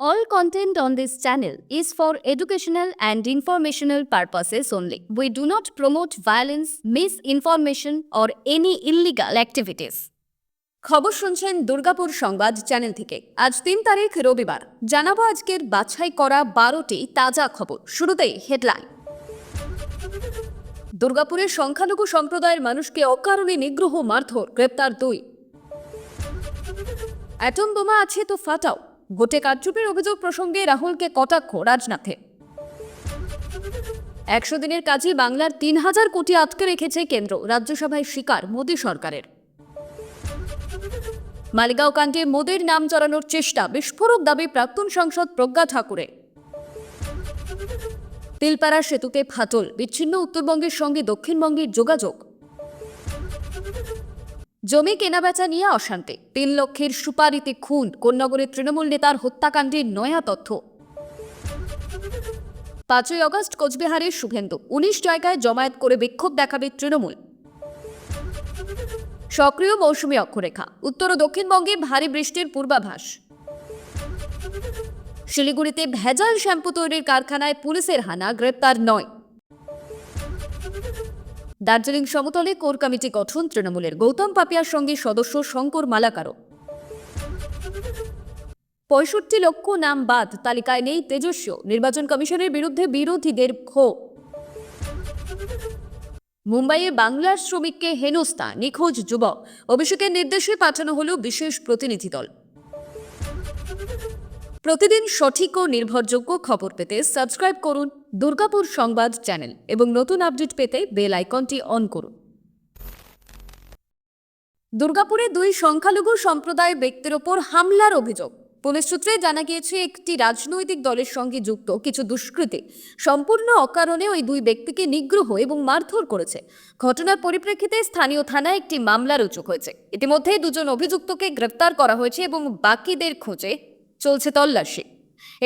All content on this channel is for educational and informational purposes only. We do not promote violence, misinformation, or any illegal activities. খবর শুনছেন দুর্গাপুর সংবাদ channel থেকে আজ তিন তারিখ রবিবার জানাব আজকের বাছাই করা বারোটি তাজা খবর শুরুতেই হেডলাইন দুর্গাপুরের সংখ্যালঘু সম্প্রদায়ের মানুষকে অকারণে নিগ্রহ মারধর গ্রেপ্তার দুই অ্যাটম বোমা আছে তো ফাটাও ভোটে কারচুপির অভিযোগ প্রসঙ্গে রাহুলকে কটাক্ষ রাজনাথে। একশো দিনের কাজে বাংলার তিন হাজার কোটি আটকে রেখেছে কেন্দ্র, রাজ্যসভায় শিকার মোদী সরকারের। মালিগাঁও কাণ্ডে মোদের নাম চড়ানোর চেষ্টা, বিস্ফোরক দাবি প্রাক্তন সাংসদ প্রজ্ঞা ঠাকুরে। তিলপাড়া সেতুতে ফাটল, বিচ্ছিন্ন উত্তরবঙ্গের সঙ্গে দক্ষিণবঙ্গের যোগাযোগ। জমি কেনাবেচা নিয়ে অশান্তি। তিন লক্ষের সুপারিতে খুন কোন্নগরের তৃণমূল নেতার হত্যাকাণ্ডের নয়া তথ্য। পাঁচই অগস্ট কোচবিহারের শুভেন্দু, উনিশ জায়গায় জমায়েত করে বিক্ষোভ দেখাবে তৃণমূল। সক্রিয় মৌসুমী অক্ষরেখা, উত্তর ও দক্ষিণবঙ্গে ভারী বৃষ্টির পূর্বাভাস। শিলিগুড়িতে ভেজাল শ্যাম্পু তৈরির কারখানায় পুলিশের হানা, গ্রেপ্তার নয়। দার্জিলিং সমতলে কোর কমিটি গঠন, তৃণমূলের গৌতম পাপিয়ার সঙ্গে সদস্য শঙ্কর মালাকারও। পঁয়ষট্টি লক্ষ নাম বাদ, তালিকায় নেই তেজস্ব, নির্বাচন কমিশনের বিরুদ্ধে বিরোধীদের ক্ষোভ। মুম্বাইয়ে বাংলার শ্রমিককে হেনস্থা, নিখোঁজ যুবক, অভিষেকের নির্দেশে পাঠানো হলো বিশেষ প্রতিনিধি দল। প্রতিদিন সঠিক ও নির্ভরযোগ্য খবর পেতে সাবস্ক্রাইব করুন দুর্গাপুর সংবাদ চ্যানেল এবং নতুন আপডেট পেতে বেল আইকনটি অন করুন। দুর্গাপুরে দুই সংখ্যালঘু সম্প্রদায় ব্যক্তির ওপর হামলার অভিযোগ। পুলিশ সূত্রে জানা গিয়েছে, একটি রাজনৈতিক দলের সঙ্গে যুক্ত কিছু দুষ্কৃতী সম্পূর্ণ অকারণে ওই দুই ব্যক্তিকে নিগ্রহ এবং মারধর করেছে। ঘটনার পরিপ্রেক্ষিতে স্থানীয় থানায় একটি মামলা রুজু হয়েছে। ইতিমধ্যে দুজন অভিযুক্তকে গ্রেপ্তার করা হয়েছে এবং বাকিদের খোঁজে চলছে তল্লাশি।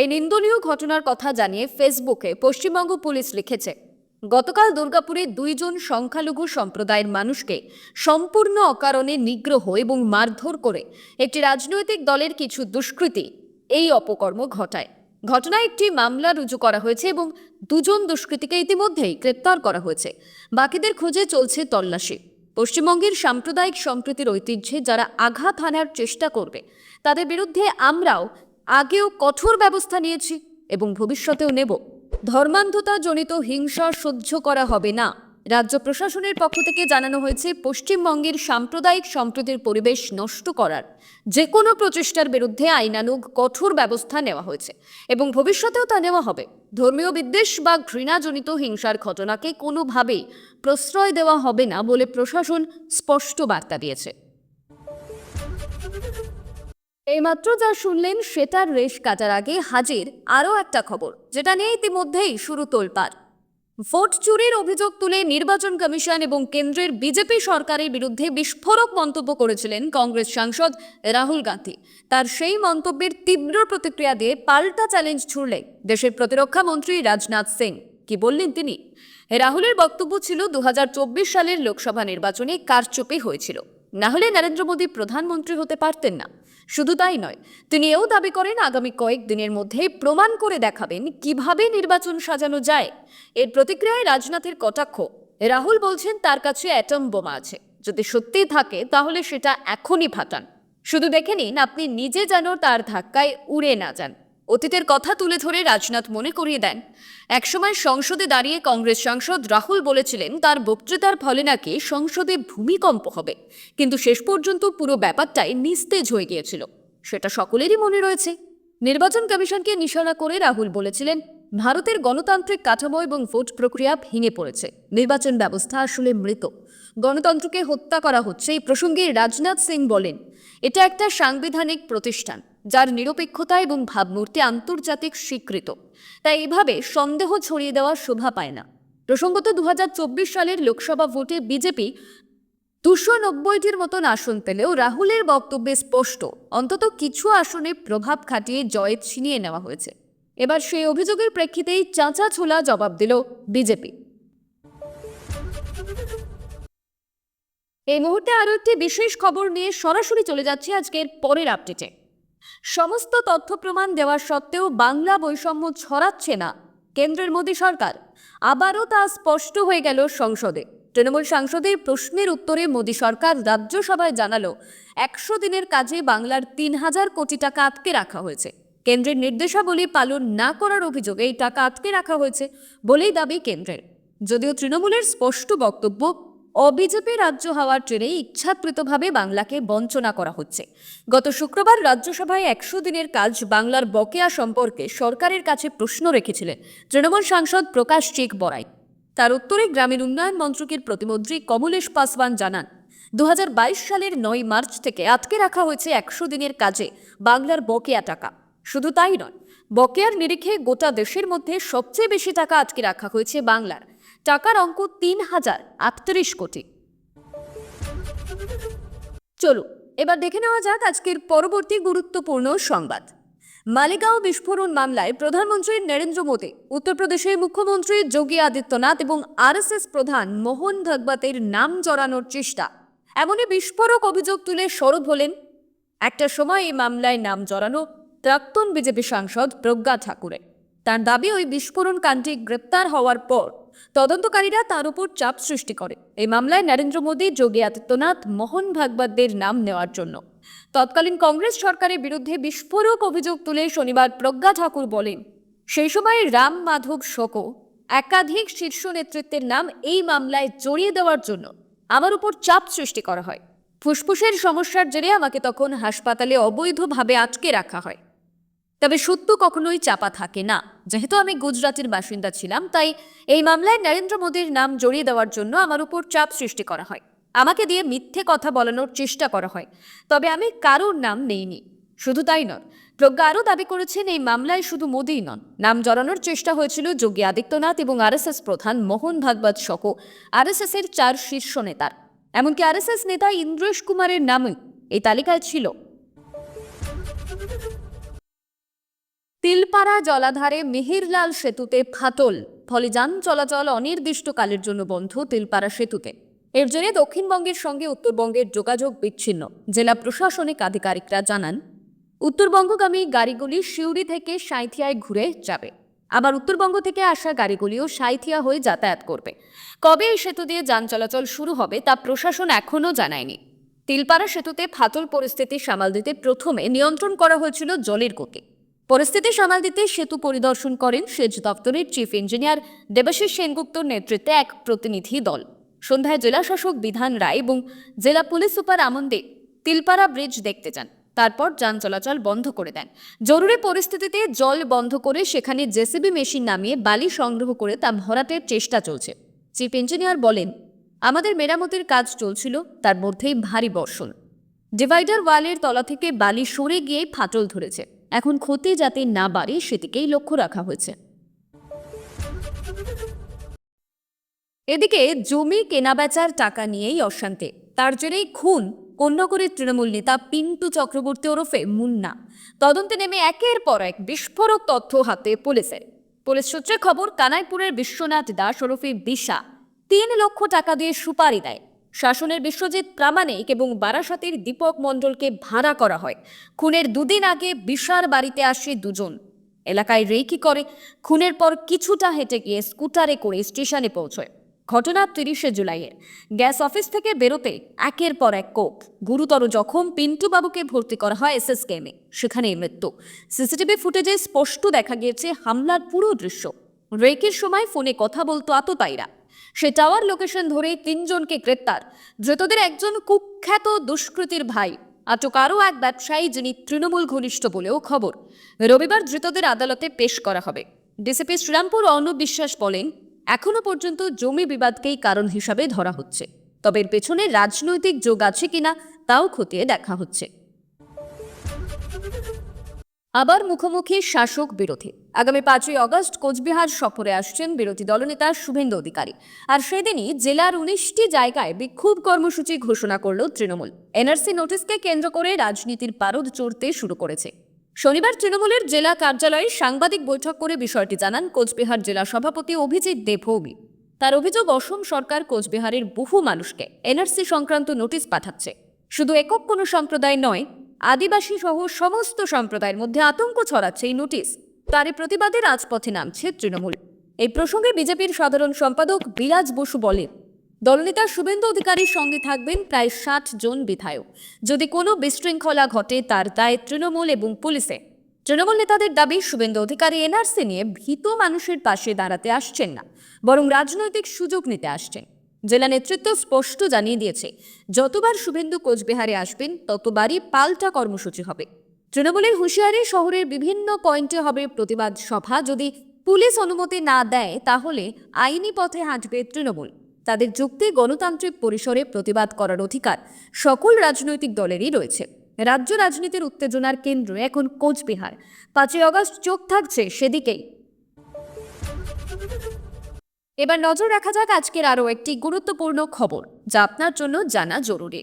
এই নিন্দনীয় ঘটনার কথা জানিয়ে ফেসবুকে পশ্চিমবঙ্গ পুলিশ লিখেছে, গতকাল দুর্গাপুরে দুইজন সংখ্যালঘু সম্প্রদায়ের মানুষকে সম্পূর্ণ অকারণে নিগ্রহ এবং মারধর করে একটি রাজনৈতিক দলের কিছু দুষ্কৃতী এই অপকর্ম ঘটায়। ঘটনায় একটি মামলা রুজু করা হয়েছে এবং দুজন দুষ্কৃতীকে ইতিমধ্যেই গ্রেপ্তার করা হয়েছে। বাকিদের খোঁজে চলছে তল্লাশি। পশ্চিমবঙ্গের সাম্প্রদায়িক সম্প্রীতির ঐতিহ্যে যারা আঘাত হানার চেষ্টা করবে, তাদের বিরুদ্ধে আমরাও আগেও কঠোর ব্যবস্থা নিয়েছি এবং ভবিষ্যতেও নেব। ধর্মান্ধতা জনিত হিংসা সহ্য করা হবে না। রাজ্য প্রশাসনের পক্ষ থেকে জানানো হয়েছে, পশ্চিমবঙ্গের সাম্প্রদায়িক সম্প্রীতির পরিবেশ নষ্ট করার যে কোনো প্রচেষ্টার বিরুদ্ধে আইনানুগ কঠোর ব্যবস্থা নেওয়া হয়েছে এবং ভবিষ্যতেও তা নেওয়া হবে। ধর্মীয় বিদ্বেষ বা ঘৃণাজনিত হিংসার ঘটনাকে কোনোভাবেই প্রশ্রয় দেওয়া হবে না বলে প্রশাসন স্পষ্ট বার্তা দিয়েছে। এইমাত্র যা শুনলেন সেটার রেশ কাটার আগে হাজির আরও একটা খবর, যেটা নিয়ে ইতিমধ্যেই শুরু তোলপাড়। ভোট চুরির অভিযোগ তুলে নির্বাচন কমিশন এবং কেন্দ্রের বিজেপি সরকারের বিরুদ্ধে বিস্ফোরক মন্তব্য করেছিলেন কংগ্রেস সাংসদ রাহুল গান্ধী। তার সেই মন্তব্যের তীব্র প্রতিক্রিয়া দিয়ে পাল্টা চ্যালেঞ্জ ছুড়লেন দেশের প্রতিরক্ষা মন্ত্রী রাজনাথ সিং। কি বললেন তিনি? রাহুলের বক্তব্য ছিল দু হাজার চব্বিশ সালের লোকসভা নির্বাচনে কারচুপি হয়েছিল। না হলে নরেন্দ্র মোদী প্রধানমন্ত্রী হতে পারতেন না। শুধু তাই নয়, তিনি এও দাবি করেন আগামী কয়েকদিনের মধ্যে প্রমাণ করে দেখাবেন কীভাবে নির্বাচন সাজানো যায়। এর প্রতিক্রিয়ায় রাজনাথের কটাক্ষ। রাহুল বলছেন তার কাছে অ্যাটম বোমা আছে। যদি সত্যি থাকে, তাহলে সেটা এখনই ফাটান। শুধু দেখে নিন, আপনি নিজে যেন তার ধাক্কায় উড়ে না যান। অতীতের কথা তুলে ধরে রাজনাথ মনে করিয়ে দেন। একসময় সংসদে দাঁড়িয়ে কংগ্রেস সাংসদ রাহুল বলেছিলেন, তার বক্তৃতার ফলে নাকি সংসদে ভূমিকম্প হবে। কিন্তু শেষ পর্যন্ত পুরো ব্যাপারটাই নিস্তেজ হয়ে গিয়েছিল। সেটা সকলেরই মনে রয়েছে। নির্বাচন কমিশনকে নিশানা করে রাহুল বলেছিলেন, ভারতের গণতান্ত্রিক কাঠামো এবং ভোট প্রক্রিয়া ভেঙে পড়েছে। নির্বাচন ব্যবস্থা আসলে মৃত। গণতন্ত্রকে হত্যা করা হচ্ছে। এই প্রসঙ্গে রাজনাথ সিং বলেন, এটা একটা সাংবিধানিক প্রতিষ্ঠান। যার নিরপেক্ষতা এবং ভাবমূর্তি আন্তর্জাতিক স্বীকৃত। তাই এভাবে সন্দেহ ছড়িয়ে দেওয়া শোভা পায় না। প্রসঙ্গত দু হাজার চব্বিশ সালের লোকসভা ভোটে বিজেপি দুশো নব্বইটির মতন আসন পেলেও রাহুলের বক্তব্যে স্পষ্ট, অন্তত কিছু আসনে প্রভাব খাটিয়ে জয় ছিনিয়ে নেওয়া হয়েছে। এবার সেই অভিযোগের প্রেক্ষিতেই চাঁচা ছোলা জবাব দিল বিজেপি। এই মুহূর্তে আরও একটি বিশেষ খবর নিয়ে সরাসরি চলে যাচ্ছে আজকের পরের আপডেটে। সমস্ত তথ্য প্রমাণ দেওয়া সত্ত্বেও বাংলা বৈষম্য ছড়াচ্ছে না, কেন্দ্রের মোদী সরকার। আবারও তা স্পষ্ট হয়ে গেল সংসদে। তৃণমূল সাংসদের প্রশ্নের উত্তরে মোদী সরকার রাজ্যসভায় জানালো, একশো দিনের কাজে বাংলার তিন হাজার কোটি টাকা আটকে রাখা হয়েছে। কেন্দ্রের নির্দেশাবলী পালন না করার অভিযোগে এই টাকা আটকে রাখা হয়েছে বলেই দাবি কেন্দ্রের। যদিও তৃণমূলের স্পষ্ট বক্তব্য অবিজেপি রাজ্য হওয়ার ট্রেনে ইচ্ছাকৃতভাবে বাংলাকে বঞ্চনা করা হচ্ছে। গত শুক্রবার রাজ্যসভায় একশো দিনের কাজ বাংলার বকেয়া সম্পর্কে সরকারের কাছে প্রশ্ন রেখেছিলেন তৃণমূল সাংসদ প্রকাশ চেক বড়াই। তার উত্তরে গ্রামীণ উন্নয়ন মন্ত্রকের প্রতিমন্ত্রী কমলেশ পাসওয়ান জানান দু হাজার বাইশ সালের নয় মার্চ থেকে আটকে রাখা হয়েছে একশো দিনের কাজে বাংলার বকেয়া টাকা। শুধু তাই নয়, বকেয়ার নিরিখে গোটা দেশের মধ্যে সবচেয়ে বেশি টাকা আটকে রাখা হয়েছে বাংলার। টাকার অঙ্ক তিন হাজার আটত্রিশ কোটি। চলো এবার দেখে নেওয়া যাক আজকের পরবর্তী গুরুত্বপূর্ণ সংবাদ। মালেগাঁও বিস্ফোরণ মামলায় প্রধানমন্ত্রী নরেন্দ্র মোদী, উত্তরপ্রদেশের মুখ্যমন্ত্রী যোগী আদিত্যনাথ এবং আরএসএস প্রধান মোহন ভাগবতের নাম জড়ানোর চেষ্টা। এমনই বিস্ফোরক অভিযোগ তুলে সরব হলেন। একটা সময় এই মামলায় নাম জড়ানো প্রাক্তন বিজেপি সাংসদ প্রজ্ঞা ঠাকুরের তার দাবি, ওই বিস্ফোরণ কাণ্ডে গ্রেপ্তার হওয়ার পর তদন্তকারীরা তার উপর চাপ সৃষ্টি করে। এই মামলায় নরেন্দ্র মোদী, যোগী আদিত্যনাথ, মোহন ভাগবতদের নাম নেওয়ার জন্য। তৎকালীন কংগ্রেস সরকারের বিরুদ্ধে বিস্ফোরক অভিযোগ তুলে শনিবার প্রজ্ঞা ঠাকুর বলেন, সেই সময় রাম মাধব শোকো একাধিক শীর্ষ নেতৃত্বের নাম এই মামলায় জড়িয়ে দেওয়ার জন্য আমার উপর চাপ সৃষ্টি করা হয়। ফুসফুসের সমস্যার জেরে আমাকে তখন হাসপাতালে অবৈধভাবে আটকে রাখা হয়। তবে সত্য কখনোই চাপা থাকে না। যেহেতু আমি গুজরাটের বাসিন্দা ছিলাম, তাই এই মামলায় নরেন্দ্র মোদীর নাম জড়িয়ে দেওয়ার জন্য আমার উপর চাপ সৃষ্টি করা হয়। আমাকে দিয়ে মিথ্যে কথা বলানোর চেষ্টা করা হয়, তবে আমি কারোর নাম নেইনি। শুধু তাই নয়, প্রজ্ঞা আরও দাবি করেছেন, এই মামলায় শুধু মোদীই নন। নাম জড়ানোর চেষ্টা হয়েছিল যোগী আদিত্যনাথ এবং আরএসএস প্রধান মোহন ভাগবত সহ আরএসএস এর চার শীর্ষ নেতার। এমনকি আরএসএস নেতা ইন্দ্রেশ কুমারের নামই এই তালিকায় ছিল। তিলপাড়া জলাধারে মিহিরলাল সেতুতে ফাটল। ফলে যান চলাচল অনির্দিষ্টকালের জন্য বন্ধ তিলপাড়া সেতুতে। এর জন্য দক্ষিণবঙ্গের সঙ্গে উত্তরবঙ্গের যোগাযোগ বিচ্ছিন্ন, জেলা প্রশাসনিক আধিকারিকরা জানান, উত্তরবঙ্গগামী গাড়িগুলি সিউড়ি থেকে সাঁইথিয়ায় ঘুরে যাবে। আবার উত্তরবঙ্গ থেকে আসা গাড়িগুলিও সাঁইথিয়া হয়ে যাতায়াত করবে। কবে এই সেতু দিয়ে যান চলাচল শুরু হবে তা প্রশাসন এখনও জানায়নি। তিলপাড়া সেতুতে ফাটল পরিস্থিতি সামাল দিতে প্রথমে নিয়ন্ত্রণ করা হয়েছিল জলের গতি পরিস্থিতি সামাল দিতে সেতু পরিদর্শন করেন সেচ দপ্তরের চিফ ইঞ্জিনিয়ার দেবাশিস সেনগুপ্তর নেতৃত্বে এক প্রতিনিধি দল। সন্ধ্যায় জেলাশাসক বিধান রায় এবং জেলা পুলিশ সুপার আমন্দে তিলপাড়া ব্রিজ দেখতে যান। তারপর যান চলাচল বন্ধ করে দেন। জরুরি পরিস্থিতিতে জল বন্ধ করে সেখানে জেসিবি মেশিন নামিয়ে বালি সংগ্রহ করে তা ভরাটের চেষ্টা চলছে। চিফ ইঞ্জিনিয়ার বলেন, আমাদের মেরামতের কাজ চলছিল, তার মধ্যেই ভারী বর্ষণ। ডিভাইডার ওয়ালের তলা থেকে বালি সরে গিয়ে ফাটল ধরেছে। এখন ক্ষতি যাতে না বাড়ে সেদিকেই লক্ষ্য রাখা হয়েছে। এদিকে জমি কেনাবেচার টাকা নিয়েই অশান্তি। তার জেরেই খুন। কন্যাকুড়ির তৃণমূল নেতা পিন্টু চক্রবর্তী ওরফে মুন্না। তদন্তে নেমে একের পর এক বিস্ফোরক তথ্য হাতে পুলিশের। পুলিশ সূত্রে খবর, কানাইপুরের বিশ্বনাথ দাস ওরফে বিশা তিন লক্ষ টাকা দিয়ে সুপারি দেয়। শাসনের বিশ্বজিৎ প্রামাণিক এবং বারাসাতের দীপক মণ্ডলকে ভাড়া করা হয়। খুনের দুদিন আগে বিশার বাড়িতে আসে দুজন। এলাকায় রেকি করে। খুনের পর কিছুটা হেঁটে গিয়ে স্কুটারে করে স্টেশনে পৌঁছয়। ঘটনা তিরিশে জুলাইয়ের গ্যাস অফিস থেকে বেরোতে একের পর এক কোপ। গুরুতর জখম পিন্টু বাবুকে ভর্তি করা হয় এসএস কেমে সেখানেই মৃত্যু। সিসিটিভি ফুটেজে স্পষ্ট দেখা গিয়েছে হামলার পুরো দৃশ্য। রেকের সময় ফোনে কথা বলতো আততায়ীরা। সে টাওয়ার লোকেশন ধরে তিনজনকে গ্রেপ্তার। ধৃতদের একজন কুখ্যাত দুষ্কৃতীর ভাই, আটক আরও এক ব্যবসায়ী যিনি তৃণমূল ঘনিষ্ঠ বলেও খবর। রবিবার ধৃতদের আদালতে পেশ করা হবে। ডিসিপি শ্রীরামপুর অর্ণব বিশ্বাস বলেন, এখনও পর্যন্ত জমি বিবাদকেই কারণ হিসাবে ধরা হচ্ছে। তবে এর পেছনে রাজনৈতিক যোগ আছে কিনা তাও খতিয়ে দেখা হচ্ছে। আবার মুখোমুখি শাসক বিরোধী। আগামী পাঁচই অগস্ট কোচবিহার সফরে আসছেন বিরোধী দলনেতা শুভেন্দু অধিকারী। আর সেদিনই জেলার উনিশটি জায়গায় বিক্ষোভ কর্মসূচি ঘোষণা করল তৃণমূল। এনআরসি নোটিশকে কেন্দ্র করে রাজনীতির পারদ চড়তে শুরু করেছে। শনিবার তৃণমূলের জেলা কার্যালয়ে সাংবাদিক বৈঠক করে বিষয়টি জানান কোচবিহার জেলা সভাপতি অভিজিৎ দেবভৌমি। তার অভিযোগ, অসম সরকার কোচবিহারের বহু মানুষকে এনআরসি সংক্রান্ত নোটিশ পাঠাচ্ছে। শুধু একক কোনো সম্প্রদায় নয় আদিবাসী সহ সমস্ত সম্প্রদায়ের মধ্যে আতঙ্ক ছড়াচ্ছে এই নোটিশ। তারই প্রতিবাদে রাজপথে নামছে তৃণমূল। এই প্রসঙ্গে বিজেপির সাধারণ সম্পাদক বিরাজ বসু বলেন, দলনেতা শুভেন্দু অধিকারীর সঙ্গে থাকবেন প্রায় ষাট জন বিধায়ক। যদি কোনো বিশৃঙ্খলা ঘটে, তার দায় তৃণমূল এবং পুলিশে তৃণমূল নেতাদের দাবি, শুভেন্দু অধিকারী এনআরসি নিয়ে ভীত মানুষের পাশে দাঁড়াতে আসছেন না, বরং রাজনৈতিক সুযোগ নিতে আসছেন। জেলা নেতৃত্ব স্পষ্ট জানিয়ে দিয়েছে, যতবার শুভেন্দু কোচবিহারে আসবেন, ততবারই পাল্টা কর্মসূচি হবে। তৃণমূলের হুঁশিয়ারি, শহরের বিভিন্ন পয়েন্টে হবে প্রতিবাদ সভা। যদি পুলিশ অনুমতি না দেয়, তাহলে আইনি পথে হাঁটবে তৃণমূল। তাদের যুক্তি গণতান্ত্রিক পরিসরে প্রতিবাদ করার অধিকার সকল রাজনৈতিক দলেরই রয়েছে। রাজ্য রাজনীতির উত্তেজনার কেন্দ্র এখন কোচবিহার। পাঁচই অগস্ট চোখ থাকছে সেদিকেই। এবার নজর রাখা যাক আজকের আরও একটি গুরুত্বপূর্ণ খবর, যা আপনার জন্য জানা জরুরি।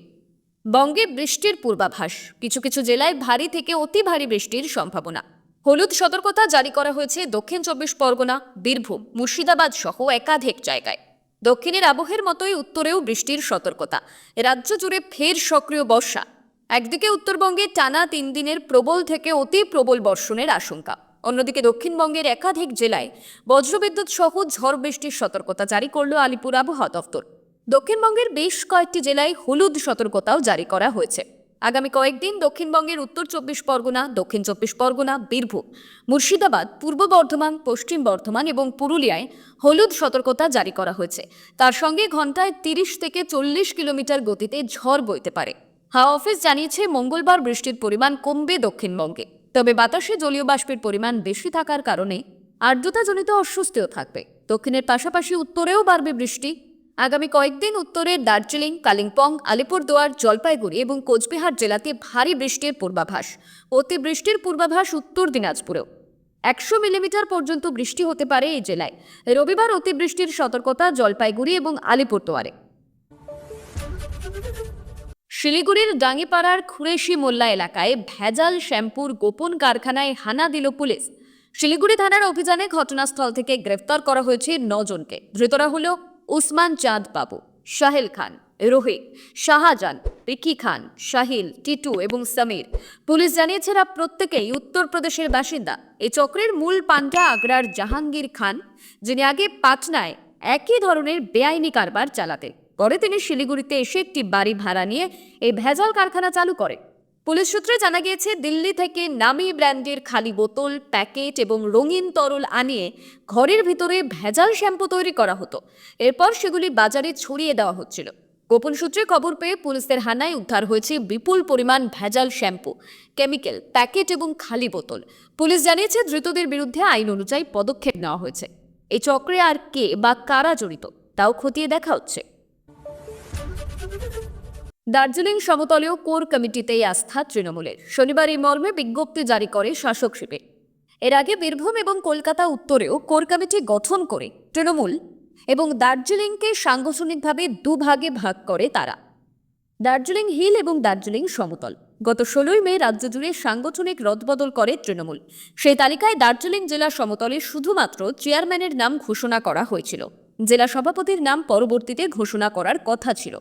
বঙ্গে বৃষ্টির পূর্বাভাস, কিছু কিছু জেলায় ভারী থেকে অতি ভারী বৃষ্টির সম্ভাবনা। হলুদ সতর্কতা জারি করা হয়েছে দক্ষিণ চব্বিশ পরগনা, বীরভূম, মুর্শিদাবাদ সহ একাধিক জায়গায়। দক্ষিণের আবহের মতোই উত্তরেও বৃষ্টির সতর্কতা। রাজ্য জুড়ে ফের সক্রিয় বর্ষা। একদিকে উত্তরবঙ্গে টানা তিন দিনের প্রবল থেকে অতি প্রবল বর্ষণের আশঙ্কা। অন্যদিকে দক্ষিণবঙ্গের একাধিক জেলায় বজ্রবিদ্যুৎ সহ ঝড় বৃষ্টির সতর্কতা জারি করল আলিপুর আবহাওয়া দফতর দক্ষিণবঙ্গের বেশ কয়েকটি জেলায় হলুদ সতর্কতাও জারি করা হয়েছে। আগামী কয়েকদিন দক্ষিণবঙ্গের উত্তর চব্বিশ পরগনা, দক্ষিণ চব্বিশ পরগনা, বীরভূম, মুর্শিদাবাদ, পূর্ব বর্ধমান, পশ্চিম বর্ধমান এবং পুরুলিয়ায় হলুদ সতর্কতা জারি করা হয়েছে। তার সঙ্গে ঘন্টায় তিরিশ থেকে চল্লিশ কিলোমিটার গতিতে ঝড় বইতে পারে। হাওয়া অফিস জানিয়েছে, মঙ্গলবার বৃষ্টির পরিমাণ কমবে দক্ষিণবঙ্গে। তবে বাতাসে জলীয় বাষ্পের পরিমাণ বেশি থাকার কারণে আর্দ্রতাজনিত অস্বস্তিও থাকবে। দক্ষিণের পাশাপাশি উত্তরেও বাড়বে বৃষ্টি। আগামী কয়েকদিন উত্তরের দার্জিলিং, কালিম্পং, আলিপুরদুয়ার, জলপাইগুড়ি এবং কোচবিহার জেলাতে ভারী বৃষ্টির পূর্বাভাস। অতি বৃষ্টির পূর্বাভাস উত্তর দিনাজপুরেও। একশো মিলিমিটার পর্যন্ত বৃষ্টি হতে পারে এই জেলায়। রবিবার অতিবৃষ্টির সতর্কতা জলপাইগুড়ি এবং আলিপুরদুয়ারে। শিলিগুড়ির ডাঙ্গিপাড়ার খুরেশি মোল্লা এলাকায় ভেজাল শ্যাম্পুর গোপন কারখানায় হানা দিল পুলিশ। শিলিগুড়ি থানার অভিযানে ঘটনাস্থল থেকে গ্রেফতার করা হয়েছে নজনকে। ধৃতরা হল উসমান চাঁদ বাবু, শাহেল খান, রোহিত, শাহজাহান, রিকি খান, শাহিল, টিটু এবং সমীর। পুলিশ জানিয়েছে এরা প্রত্যেকেই উত্তরপ্রদেশের বাসিন্দা। এই চক্রের মূল পান্ডা আগ্রার জাহাঙ্গীর খান, যিনি আগে পাটনায় একই ধরনের বেআইনি কারবার চালাতেন। পরে তিনি শিলিগুড়িতে এসে একটি বাড়ি ভাড়া নিয়ে এই ভেজাল কারখানা চালু করে। পুলিশ সূত্রে জানা গিয়েছে, দিল্লি থেকে নামি ব্র্যান্ডের খালি বোতল, প্যাকেট এবং রঙিন তরল আনিয়ে ঘরের ভিতরে ভেজাল শ্যাম্পু তৈরি করা হতো। এরপর সেগুলি বাজারে ছড়িয়ে দেওয়া হচ্ছিল। গোপন সূত্রে খবর পেয়ে পুলিশের হানায় উদ্ধার হয়েছে বিপুল পরিমাণ ভেজাল শ্যাম্পু, কেমিক্যাল, প্যাকেট এবং খালি বোতল। পুলিশ জানিয়েছে, ধৃতদের বিরুদ্ধে আইন অনুযায়ী পদক্ষেপ নেওয়া হয়েছে। এই চক্রে আর কে বা কারা জড়িত, তাও খতিয়ে দেখা হচ্ছে। দার্জিলিং সমতলীয় কোর কমিটিতেই আস্থা তৃণমূলের। শনিবার এই মর্মে বিজ্ঞপ্তি জারি করে শাসক শিবির। এর আগে বীরভূম এবং কলকাতা উত্তরেও কোর কমিটি গঠন করে তৃণমূল এবং দার্জিলিংকে সাংগঠনিকভাবে দুভাগে ভাগ করে তারা। দার্জিলিং হিল এবং দার্জিলিং সমতল। গত ষোলোই মে রাজ্য জুড়ে সাংগঠনিক রদবদল করে তৃণমূল। সেই তালিকায় দার্জিলিং জেলা সমতলে শুধুমাত্র চেয়ারম্যানের নাম ঘোষণা করা হয়েছিল। জেলা সভাপতির নাম পরবর্তীতে ঘোষণা করার কথা ছিল।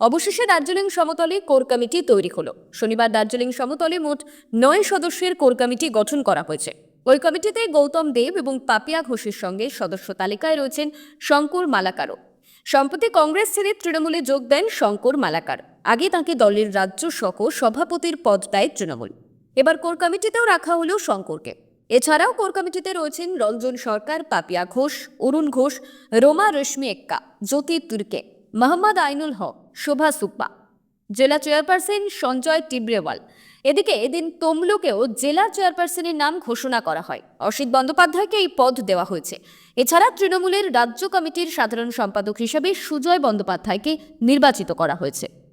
অবশেষে দার্জিলিং সমতলে কোর কমিটি তৈরি হলো। শনিবার দার্জিলিং সমতলে মোট নয় সদস্যের কোর কমিটি গঠন করা হয়েছে। ওই কমিটিতে গৌতম দেব এবং পাপিয়া ঘোষের সঙ্গে সদস্য তালিকায় রয়েছেন শঙ্কর মালাকারও সম্প্রতি কংগ্রেস ছেড়ে তৃণমূলে যোগ দেন শঙ্কর মালাকার। আগে তাকে দলের রাজ্য সহ সভাপতির পদ দেয় তৃণমূল। এবার কোর কমিটিতেও রাখা হলো শঙ্করকে। এছাড়াও কোর কমিটিতে রয়েছেন রঞ্জন সরকার, পাপিয়া ঘোষ, অরুণ ঘোষ, রোমা রশ্মি এক্কা, জ্যোতি তুর্কে, মোহাম্মদ আইনুল হক, শোভা সুপ্পা জেলা চেয়ারপারসন সঞ্জয় টিব্রেওয়াল। এদিকে এদিন তমলুকেও জেলা চেয়ারপারসনের নাম ঘোষণা করা হয়। অসিত বন্দ্যোপাধ্যায়কে এই পদ দেওয়া হয়েছে। এছাড়া তৃণমূলের রাজ্য কমিটির সাধারণ সম্পাদক হিসেবে সুজয় বন্দ্যোপাধ্যায়কে নির্বাচিত করা হয়েছে।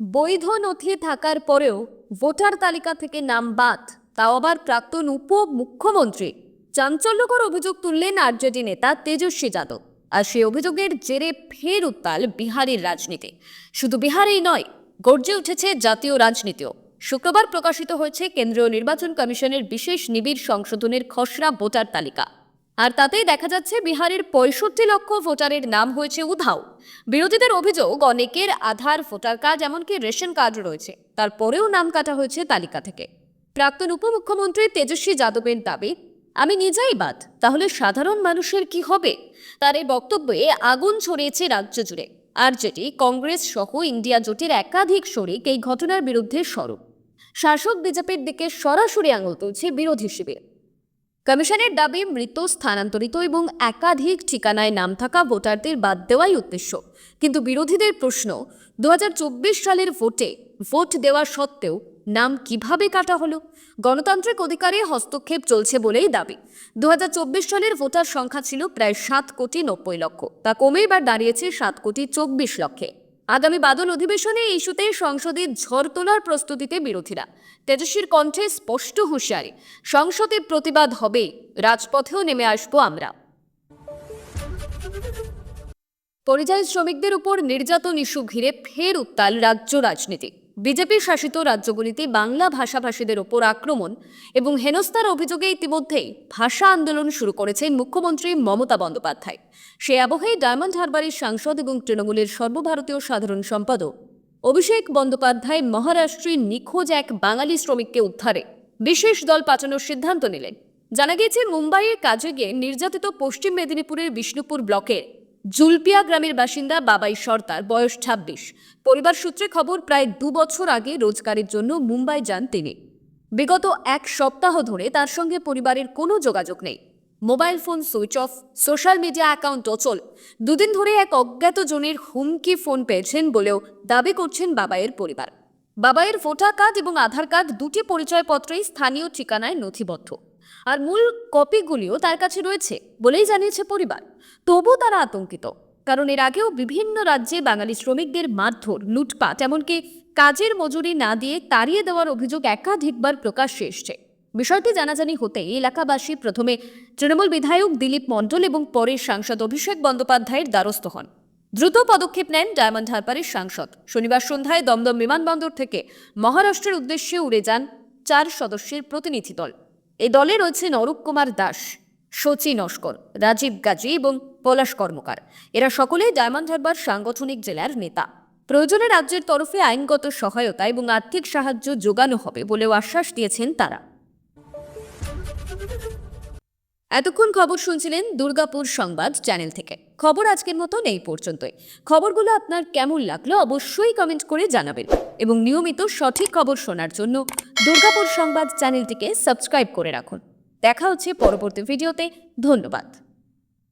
বৈধ নথি থাকার পরেও ভোটার তালিকা থেকে নাম বাদ, তাও আবার প্রাক্তন উপ মুখ্যমন্ত্রী চাঞ্চল্যকর অভিযোগ তুললেন আরজেডি নেতা তেজস্বী যাদব, আর সেই অভিযোগের জেরে ফের উত্তাল বিহারের রাজনীতি। শুধু বিহারেই নয়, গর্জে উঠেছে জাতীয় রাজনীতিও। শুক্রবার প্রকাশিত হয়েছে কেন্দ্রীয় নির্বাচন কমিশনের বিশেষ নিবিড় সংশোধনের খসড়া ভোটার তালিকা। আর তাতেই দেখা যাচ্ছে বিহারের পঁয়ষট্টি লক্ষ ভোটারের নাম হয়েছে উধাও। বিরোধীদের অভিযোগ, অনেকের আধার, ভোটার কার্ড, এমনকি রেশন কার্ড রয়েছে। তারপরেও নাম কাটা হয়েছে তালিকা থেকে। প্রাক্তন উপমুখ্যমন্ত্রী তেজস্বী যাদবের দাবি, আমি নিজেই বাদ, তাহলে সাধারণ মানুষের কি হবে? তার এই বক্তব্যে আগুন ছড়িয়েছে রাজ্য জুড়ে। আর যেটি কংগ্রেস সহ ইন্ডিয়া জোটের একাধিক শরিক এই ঘটনার বিরুদ্ধে সরব। শাসক বিজেপির দিকে সরাসরি আঙুল তুলছে বিরোধী শিবির। কমিশনের দাবি, মৃত, স্থানান্তরিত এবং একাধিক ঠিকানায় নাম থাকা ভোটারদের বাদ দেওয়াই উদ্দেশ্য। কিন্তু বিরোধীদের প্রশ্ন দু হাজার চব্বিশ সালের ভোটে ভোট দেওয়া সত্ত্বেও নাম কীভাবে কাটা হলো? গণতান্ত্রিক অধিকারে হস্তক্ষেপ চলছে বলেই দাবি। দু হাজার চব্বিশ সালের ভোটার সংখ্যা ছিল প্রায় সাত কোটি নব্বই লক্ষ। তা কমে এবার দাঁড়িয়েছে সাত কোটি চব্বিশ লক্ষে। আগামী বাদল অধিবেশনে ইস্যুতে সংসদে ঝড় তোলার প্রস্তুতিতে বিরোধীরা। তেজস্বীর কণ্ঠে স্পষ্ট হুঁশিয়ারি, সংসদে প্রতিবাদ হবে, রাজপথেও নেমে আসব আমরা। পরিযায়ী শ্রমিকদের উপর নির্যাতন ইস্যু ঘিরে ফের উত্তাল রাজ্য রাজনীতি। বিজেপি শাসিত রাজ্যগুলিতে বাংলা ভাষাভাষীদের ওপর আক্রমণ এবং হেনস্থার অভিযোগে ইতিমধ্যেই ভাষা আন্দোলন শুরু করেছেন মুখ্যমন্ত্রী মমতা বন্দ্যোপাধ্যায়। সে আবহেই ডায়মন্ড হারবারের সাংসদ এবং তৃণমূলের সর্বভারতীয় সাধারণ সম্পাদক। অভিষেক বন্দ্যোপাধ্যায় মহারাষ্ট্রের নিখোঁজ এক বাঙালি শ্রমিককে উদ্ধারে। বিশেষ দল পাঠানোর সিদ্ধান্ত নিলেন। জানা গিয়েছে, মুম্বাইয়ের কাজে গিয়ে নির্যাতিত পশ্চিম মেদিনীপুরের বিষ্ণুপুর ব্লকের জুলপিয়া গ্রামের বাসিন্দা বাবাই সর্দার, বয়স ছাব্বিশ। পরিবার সূত্রে খবর, প্রায় দু বছর আগে রোজগারের জন্য মুম্বাই যান তিনি। বিগত এক সপ্তাহ ধরে তার সঙ্গে পরিবারের কোনো যোগাযোগ নেই। Mobile phone, switch off, social media account অচল। দুদিন ধরে এক অজ্ঞাত জনের হুমকি ফোন পেয়েছেন বলেও দাবি করছেন বাবাইয়ের পরিবার। বাবাইয়ের ভোটার কার্ড এবং আধার কার্ড দুটি পরিচয়পত্রেই স্থানীয় ঠিকানায় নথিবদ্ধ। আর মূল কপিগুলিও তার কাছে রয়েছে বলেই জানিয়েছে পরিবার। তবু তারা আতঙ্কিত, কারণ এর আগেও বিভিন্ন রাজ্যে বাঙালি শ্রমিকদের মারধর, লুটপাট, এমনকি কাজের মজুরি না দিয়ে তাড়িয়ে দেওয়ার অভিযোগ একাধিকবার প্রকাশ্যে এসছে। বিষয়টি জানাজানি হতে এলাকাবাসী প্রথমে তৃণমূল বিধায়ক দিলীপ মণ্ডল এবং পরে সাংসদ অভিষেক বন্দ্যোপাধ্যায়ের দ্বারস্থ হন। দ্রুত পদক্ষেপ নেন ডায়মন্ড হারবারের সাংসদ। শনিবার সন্ধ্যায় দমদম বিমানবন্দর থেকে মহারাষ্ট্রের উদ্দেশ্যে উড়ে যান চার সদস্যের প্রতিনিধি দল। এই দলে রয়েছে অরূপ কুমার দাস সচিন নস্কর, রাজীব গাজী এবং পলাশ কর্মকার। এরা সকলেই ডায়মন্ড হারবার সাংগঠনিক জেলার নেতা। প্রয়োজনে রাজ্যের তরফে আইনগত সহায়তা এবং আর্থিক সাহায্য যোগানো হবে বলেও আশ্বাস দিয়েছেন তারা। এতক্ষণ খবর শুনছিলেন দুর্গাপুর সংবাদ চ্যানেল থেকে। খবর আজকের মতো নেই পর্যন্তই। খবরগুলো আপনার কেমন লাগল অবশ্যই কমেন্ট করে জানাবেন এবং নিয়মিত সঠিক খবর শোনার জন্য দুর্গাপুর সংবাদ চ্যানেলটিকে সাবস্ক্রাইব করে রাখুন। দেখা হচ্ছে পরবর্তী ভিডিওতে। ধন্যবাদ।